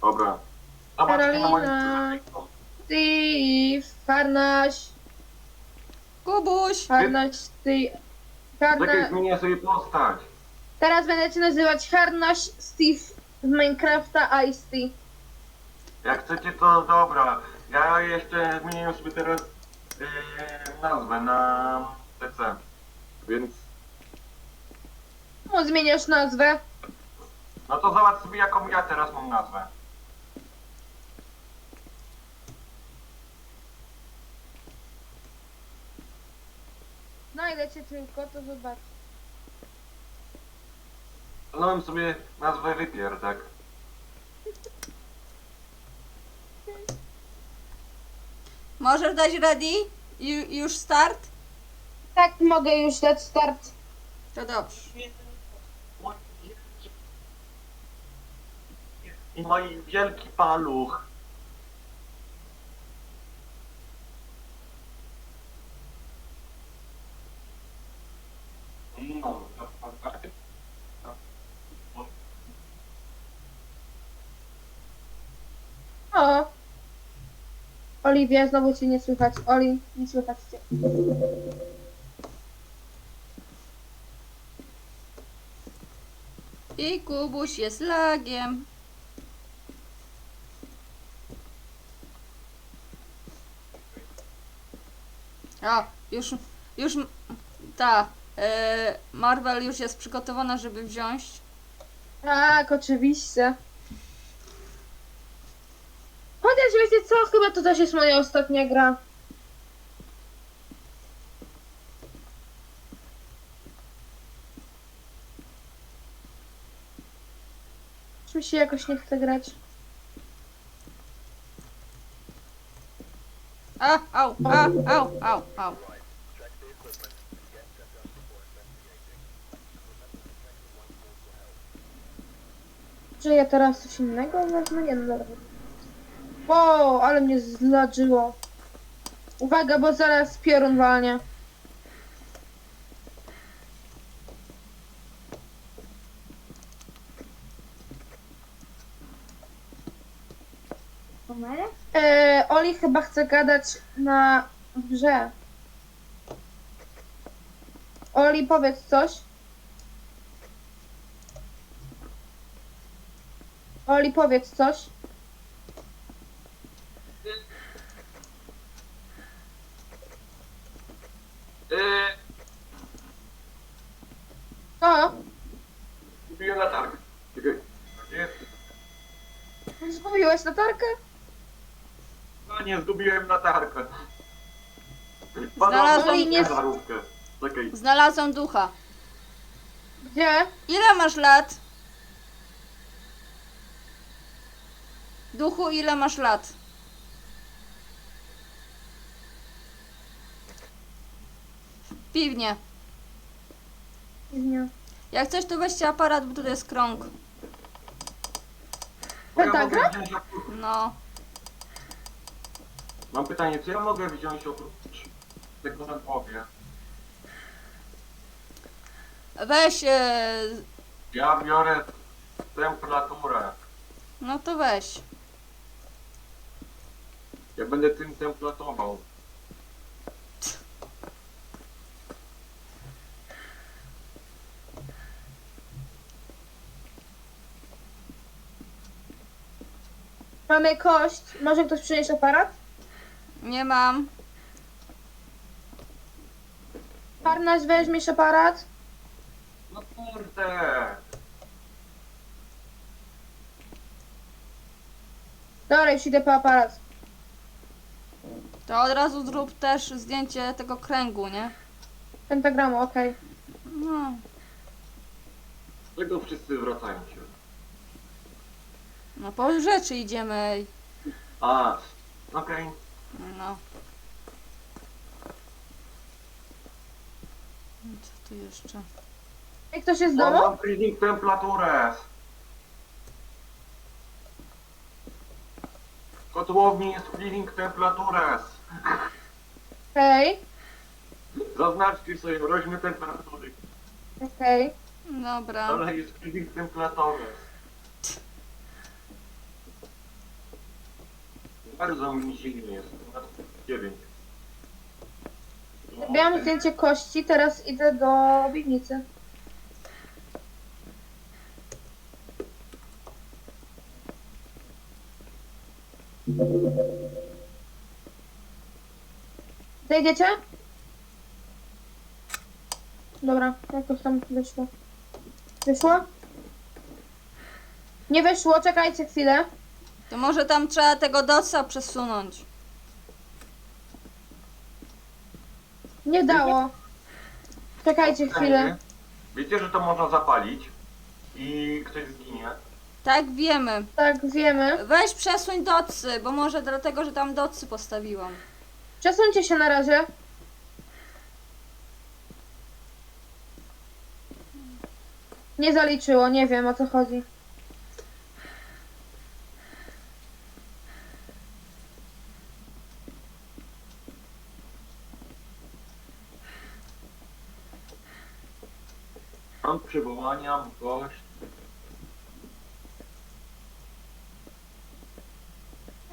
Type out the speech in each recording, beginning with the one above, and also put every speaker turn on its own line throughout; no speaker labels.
Dobra. Zobaczcie na moim
Karolina.
filmiku.
Steve, Harnaś,
Kubuś!
Harnaś, Steve,
Czekaj,
Harnaś.
zmienię sobie postać.
Teraz będę cię nazywać Harnaś Steve z Minecrafta Ice Tea.
Jak chcecie, to dobra. Ja jeszcze zmienię sobie teraz yy, nazwę na TC. Więc,
Czemu zmieniasz nazwę?
no to zobacz sobie, jaką ja teraz mam nazwę.
Znajdę cię tylko, to zobacz.
Stanąłem sobie nazwę Wypierdek.
Możesz dać ready? Ju, już start?
Tak, mogę już dać start.
To dobrze.
I mój wielki paluch. No,
O! Oliwia, znowu cię nie słychać. Oli, nie słychać cię.
I Kubuś jest lagiem. A, już, już, ta, e, Marvel już jest przygotowana, żeby wziąć.
Tak, oczywiście. Wiecie co, chyba to też jest moja ostatnia gra. Mi się jakoś nie chce grać.
A, au, a, au, au, au.
Czy ja teraz coś innego wezmę? Nie, no dobra. Wow, ale mnie zladżyło. Uwaga, bo zaraz piorun walnie. E, Oli chyba chce gadać na grze. Oli, powiedz coś. Oli, powiedz coś.
Yy,
O,
kupiłem latarkę. Czekaj. Gdzie jest?
zgubiłeś latarkę?
A nie, zgubiłem latarkę.
Znalazłem-
Padła
nie-.
Czekaj.
Znalazłam ducha.
Gdzie?
Ile masz lat? Duchu, ile masz lat? W piwnie.
Nie.
Jak coś, to weźcie aparat, bo tutaj jest krąg.
Pentagram?
mogę wziąć oprócz...
No.
Mam pytanie, co ja mogę wziąć oprócz tego na głowie?
Weź, e,
Ja biorę temperaturę.
no to weź.
Ja będę tym templatował.
Mamy kość. Może ktoś przynieść aparat?
Nie mam.
Parnaś, weźmiesz aparat?
No kurde.
Dobra, już idę po aparat.
To od razu zrób też zdjęcie tego kręgu, nie?
Pentagramu, okej.
No.
Dlaczego wszyscy wracają się?
No po rzeczy idziemy.
A, okej.
No. Co tu jeszcze?
Jak ktoś jest z domu?
Mam temperaturę. W kotłowni jest freezing temperaturę.
Okej,
Zaznaczcie sobie mroźne temperatury.
okej.
Dobra.
Ale jest freezing temperaturę. Bardzo mi silny jest. Na 9.
Zrobiłam zdjęcie kości, teraz idę do piwnicy. Zejdziecie? Dobra, jakoś tam wyszło. Wyszło? Nie wyszło, czekajcie chwilę.
To może tam trzeba tego doca przesunąć.
Nie dało. Czekajcie chwilę.
Wiecie, że to można zapalić i ktoś zginie.
Tak, wiemy.
Tak, wiemy.
Weź przesuń docy, bo może dlatego, że tam docy postawiłam.
Przesuńcie się na razie. Nie zaliczyło, nie wiem o co chodzi.
Mam przywołania, gość.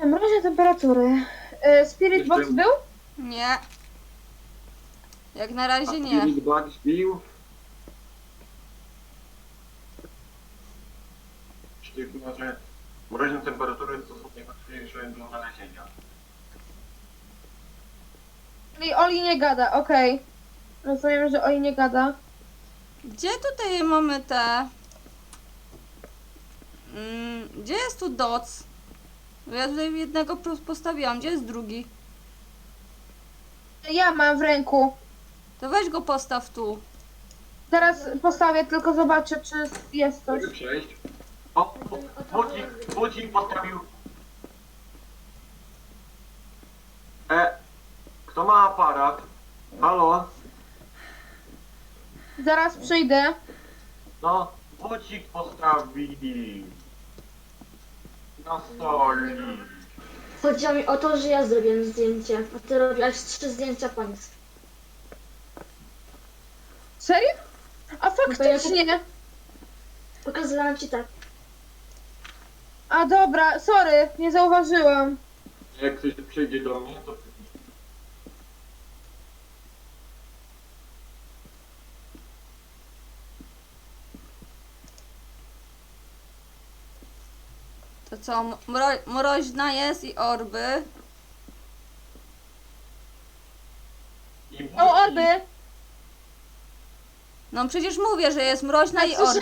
Mrozie temperatury. E, Spirit Box
Jeszcze-
był?
Nie. Jak na razie
A
nie.
Spirit Box bił. Czyli chyba, że mroźne temperatury to są najłatwiejsze do znalezienia.
Czyli Oli nie gada, okej. Rozumiem, że Oli nie gada.
Gdzie tutaj mamy te... Mm, gdzie jest tu doc? Bo Ja tutaj jednego po- postawiłam. Gdzie jest drugi?
Ja mam w ręku.
To weź go postaw tu.
Teraz postawię, tylko zobaczę, czy jest coś.
Mogę przejść. O, budzik, budzik postawił. E, kto ma aparat? Halo?
Zaraz przyjdę.
No, budzik postawili. Na stoli.
Chodziło mi o to, że ja zrobiłem zdjęcie, a ty robiłaś trzy zdjęcia państw.
Serio? A faktycznie.
Pokazywałam ci tak.
A dobra, sorry, nie zauważyłam.
Jak ktoś przyjdzie do mnie, to...
To co? Mro mroźna jest i orby.
I
O, orby!
No przecież mówię, że jest mroźna i orby.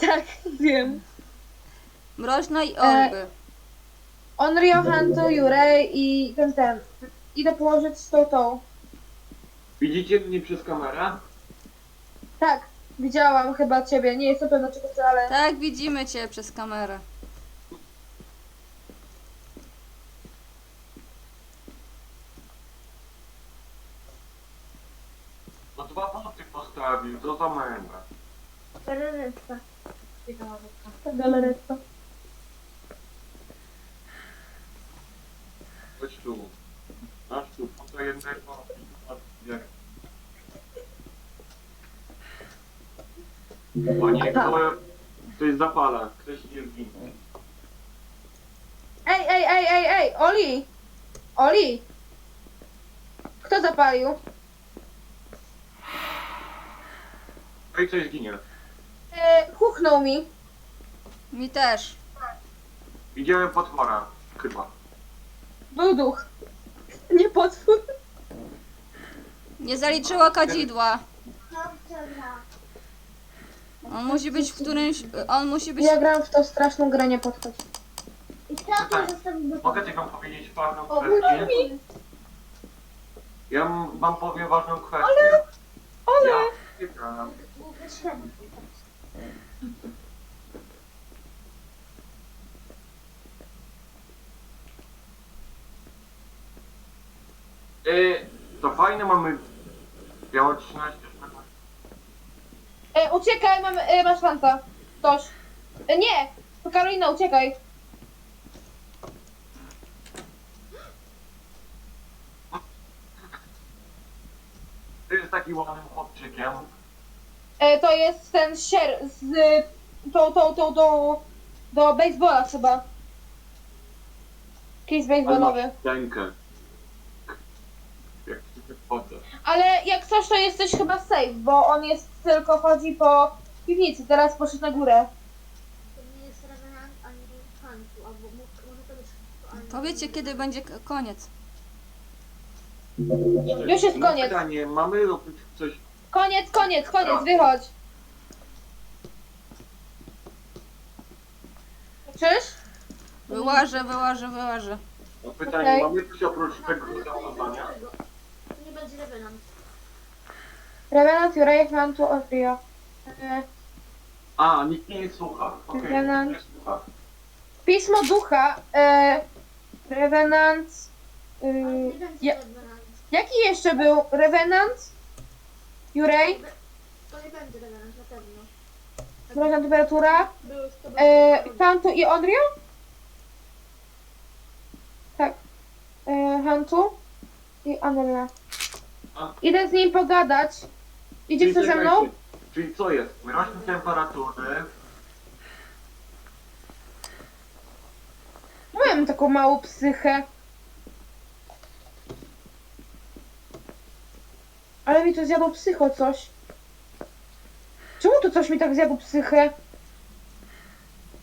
Tak, wiem.
Mroźna i
E,
orby.
Onryo, Hantu, Jurej i ten, ten. Idę położyć z tą tą.
Widzicie mnie przez kamerę?
Tak, widziałam chyba ciebie. Nie jestem pewna czego chcę, ale...
Tak, widzimy cię przez kamerę.
No dwa buty postawił, to za męga.
Pereretka.
Galaretka.
Chodź tu. Masz tu, po to jednego. Nie. O nie, kto, ktoś zapala, ktoś nie zginie.
Ej, ej, ej, ej, ej, Oli! Oli! Kto zapalił?
No i ktoś zginie.
E, huchnął mi.
Mi też.
Widziałem potwora, chyba.
Był duch. Nie potwór.
Nie zaliczyło kadzidła. On musi być w którymś... On musi być...
Ja gram w tą straszną grę, nie podchodź.
I
Tak.
tak zostawił do
Mogę ci wam powiedzieć ważną
O,
kwestię?
mi.
Ja m- wam powiem ważną kwestię.
Ale...
Ja wygram. Y, to fajne mamy białe 13 sztuk.
E, uciekaj, mam, e, masz fanta. Ktoś. E, nie! To Karolina, uciekaj.
Ty jest taki ładnym chłopczykiem.
E, to jest ten sier z tą, tą, tą, tą, do baseballa chyba. Kij baseballowy.
Rękę. Jak ci wchodzę.
Ale jak coś, to jesteś chyba safe, bo on jest tylko chodzi po piwnicy, teraz poszedł na górę.
To nie jest Revenant ani Huntu, albo mo- może to być Huntu, ani...
Powiedzcie, kiedy będzie k- koniec.
Już jest
Mam
koniec.
Pytanie, mamy robić coś...
Koniec, koniec, koniec, wychodź. Czyż?
Wyłażę, wyłażę, wyłażę.
Mam pytanie,
Okej.
mamy coś oprócz tego
To nie,
zachowania?
tego. to nie będzie Revenant.
Revenant, Jurek, Mantu, Odrio. E,
A, nikt nie słucha. Okej, nie słucha.
Pismo ducha, e, Revenant. Y,
nie będzie
ja,
Revenant.
jaki jeszcze był? Revenant? Jurej?
To nie będzie Revenant, na pewno.
Mroźna temperatura?
Był, to był
E, Hantu i Onryo? Tak. E, Hantu i Onryo.
A.
Idę z nim pogadać. Idzie ktoś ze mną?
czekajcie. Czyli co jest? Rośnie temperatury,
Mam taką małą psychę. Ale mi to zjadło psycho coś. Czemu to coś mi tak zjadło psychę?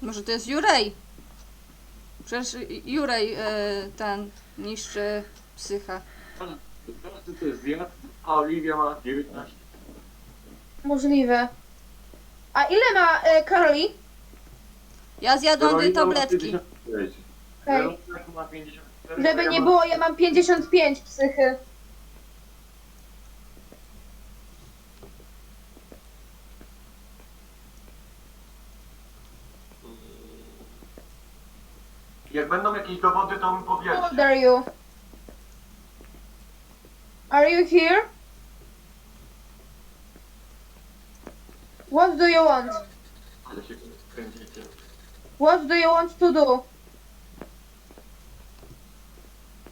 Może to jest Jurej? Przecież Jurej e, ten niszczy psychę.
każdy to jest zjadł, a Oliwia ma 19.
Możliwe. A ile ma e, Karoli?
Ja zjadłam dwie
ma
tabletki.
56.
Hej.
Veronika ma 54,
Żeby nie było, ja mam 55 psychy.
Będą jakieś dowody, to mi
How old
powiedzcie.
are you? Are you here? What do you want?
Ale się kręcicie.
What do you want to do?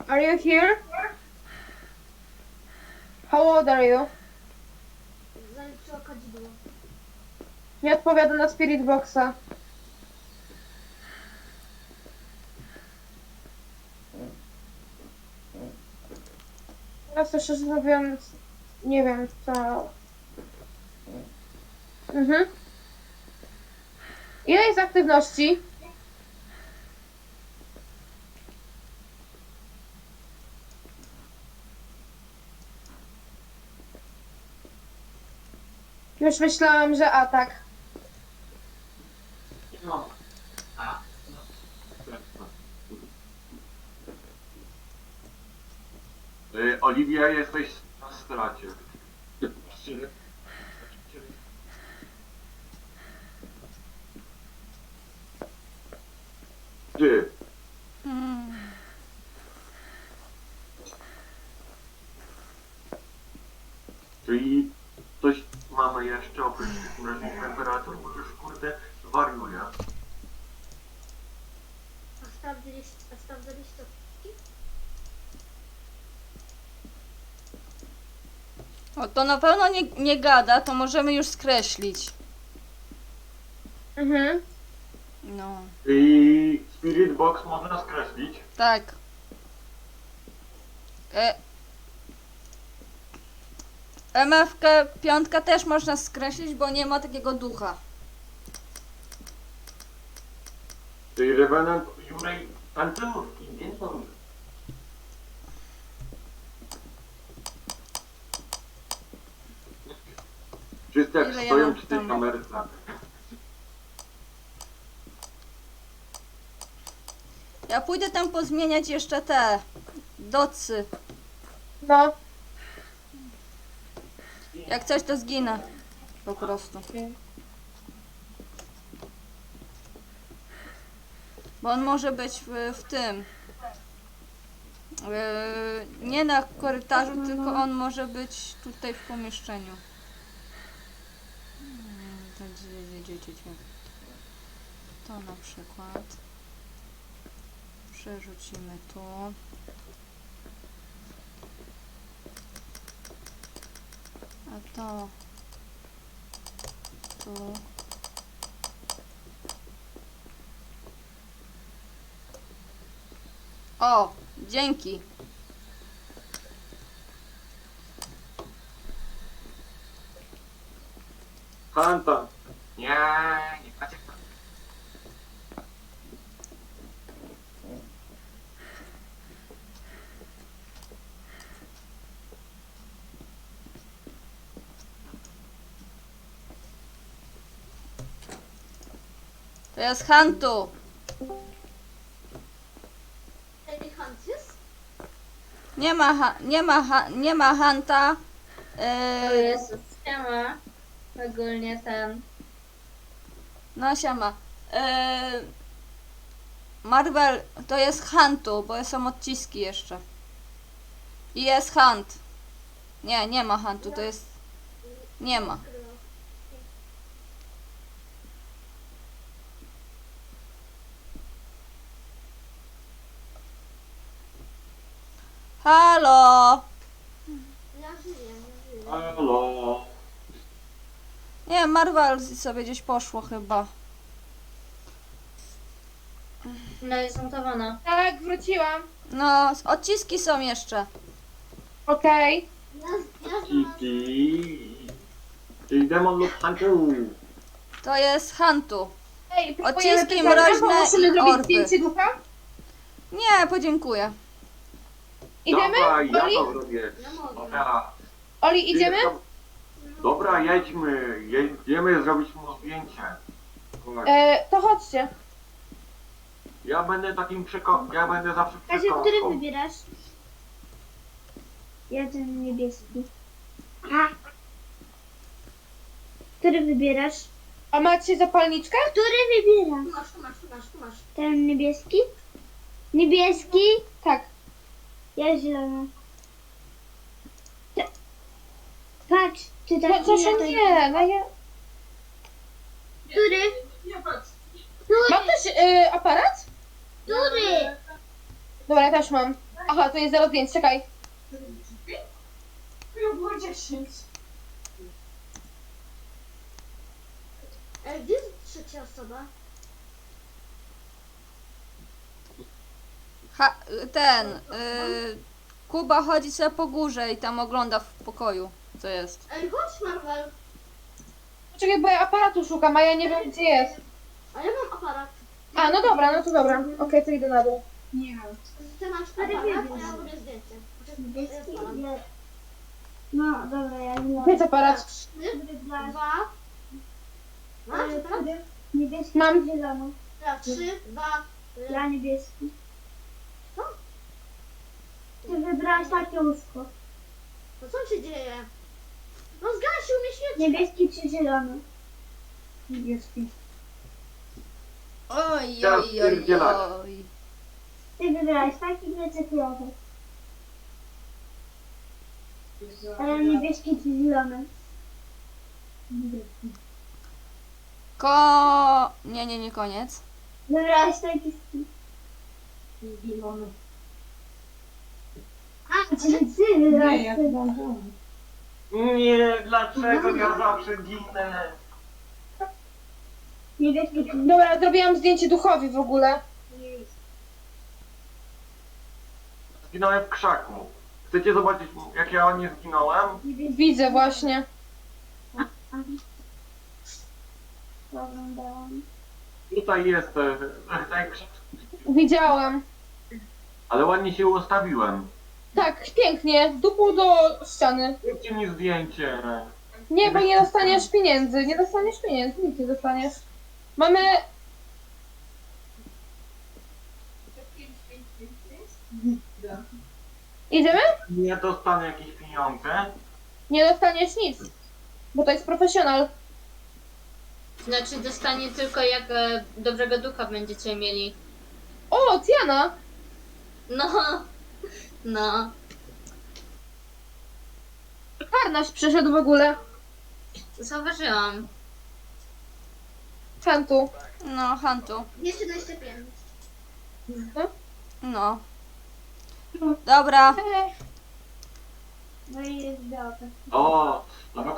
Are you here? How old are you?
Kadzidło.
Nie odpowiada na Spirit Boxa. To szczerze mówiąc, nie wiem co. Mhm. Ile jest aktywności? Już myślałam, że atak.
No. A, no. Y, Oliwia, jesteś na stracie. Ty, czyli coś mamy jeszcze oprócz tych mroźnych temperatur, bo już kurde wariuje.
A sprawdziliście, a sprawdzaliście
O, to na pewno nie, nie gada, to możemy już skreślić.
Mhm.
No,
I Spirit Box można skreślić.
tak. E, MFK piątka też można skreślić, bo nie ma takiego ducha.
Czyli Revenant Jurej Antenówki, nie są. Wszyscy jak
Ile ja
stoją
mam
przy tej
tam?
kamerce.
Ja pójdę tam pozmieniać jeszcze te docy.
No.
Jak coś to zginę. Po prostu. Bo on może być w, w tym. Yy, nie na korytarzu, tylko on może być tutaj w pomieszczeniu. Hmm, to gdzie- gdzie? To na przykład. Przerzucimy tu. A to tu. O, dzięki.
Fanta. Nie, nie macie.
To jest Hantu. Nie ma, ha, nie ma, ha, nie ma Hanta.
To
Yy,
jest siema. Ogólnie ten.
no siema. Yy, Marvel to jest Hantu, bo są odciski jeszcze. I jest Hunt. Nie, nie ma Hantu, to jest... Nie ma. Halo!
Ja żyję, ja żyję.
Halo.
Nie, Marvel sobie gdzieś poszło chyba.
No jest montowana.
Tak, wróciłam.
No, odciski są jeszcze.
Okej.
Ja, ja.
Kiki. Czyli demon lub Huntu.
To jest Hantu.
Ej, próbujemy
Odciski
pytania,
mroźne
Musimy
i
zrobić
orby.
zdjęcie ducha?
Nie, podziękuję.
Idziemy?
Dawaj, ja
Oli?
to zrobię.
Ja mogę.
Dobra.
Oli, idziemy?
Dobra, jedźmy. Jedziemy zrobić mu zdjęcie.
E, to chodźcie.
Ja będę takim przeko... Ja będę zawsze
Kasia, który
przekąską.
wybierasz? Ja ten niebieski. A. Który wybierasz?
A macie zapalniczkę?
Który wybierasz?
Tu masz, tu masz, tu masz, tu masz.
Ten niebieski? Niebieski?
Tak.
Ja zielony. Te- Patrz, czy
No,
tak
proszę nie, no ja...
Który?
Ma ktoś y, aparat?
Który?
Dobra, ja też mam. Aha, to jest 05, czekaj.
Ej, gdzie jest trzecia osoba?
Ha, ten. y, Kuba chodzi sobie po górze i tam ogląda w pokoju, co jest.
Ej, chodź Marvel.
Czekaj, bo ja aparatu szukam, a ja nie wiem gdzie jest.
A ja mam aparat.
A, no dobra, no to dobra. Okej, to idę na dół.
Ty masz aparat, a ja robię zdjęcie. Poczekaj,
Nie. No, dobra, ja
Gdzie
zielony.
jest aparat?
Trzy,
Wybrałeś.
dwa. Masz aparat?
Niebieski
Mam.
czy zielony?
Dobra, trzy, dwa.
Ja niebieski. Wybrałeś takie łóżko.
No co się dzieje? No zgasił mi świeczkę.
Niebieski czy zielony?
Niebieski.
Oj,
Ja
oj, oj, oj.
Ty wybrałeś taki recyklowy. Ale niebieski czy zielony?
Ko... Nie, nie, nie koniec.
Wybrałeś taki zielony. A, czyli ty.
Nie, dlaczego ja zawsze ginę?
Niebieski czy
Dobra, zrobiłam zdjęcie duchowi w ogóle.
Zginąłem w krzaku. Chcecie zobaczyć, jak ja nie zginąłem?
Widzę właśnie.
Oglądałam.
Tutaj jest e, ten krzak.
Widziałam.
Ale ładnie się ustawiłem.
Tak, pięknie. Dupą do ściany.
Zróbcie mi zdjęcie.
Nie, bo nie dostaniesz pieniędzy. Nie dostaniesz pieniędzy, nic nie dostaniesz. Mamy... Idziemy?
Nie dostanę jakieś pieniądze.
Nie dostaniesz nic. Bo to jest profesjonal.
Znaczy dostanie tylko jak e, dobrego ducha będziecie mieli.
O, Tiana!
No. No.
Karnaś przyszedł w ogóle.
Zauważyłam.
Fantu.
No, Hantu.
Jeszcze 25.
No. Dobra.
No i jest białka.
O, lawaka